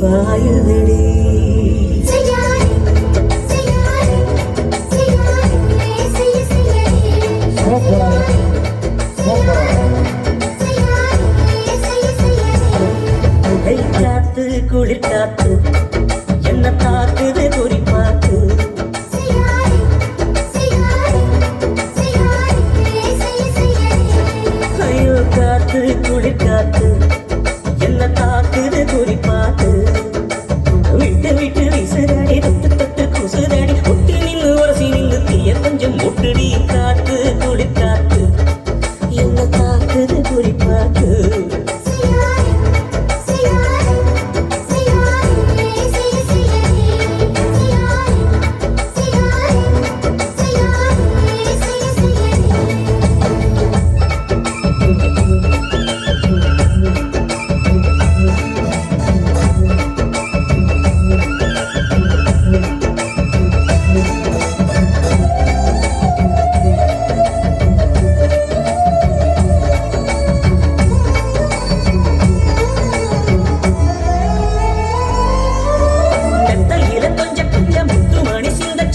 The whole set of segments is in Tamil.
வயல்வெளி குளிர் காத்து என்ன தாக்குது குறிப்பா?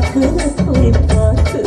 பார்த்து குறிப்பார்த்து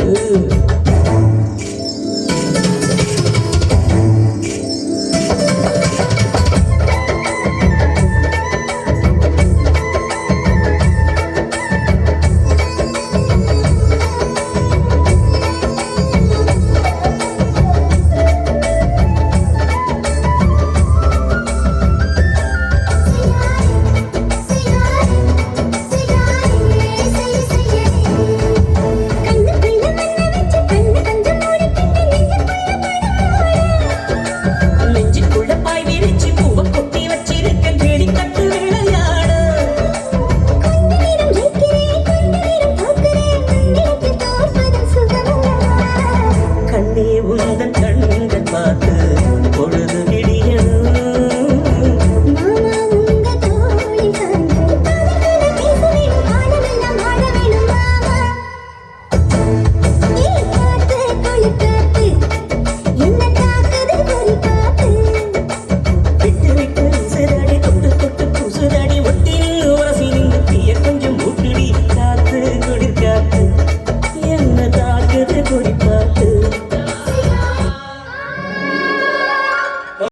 Hey!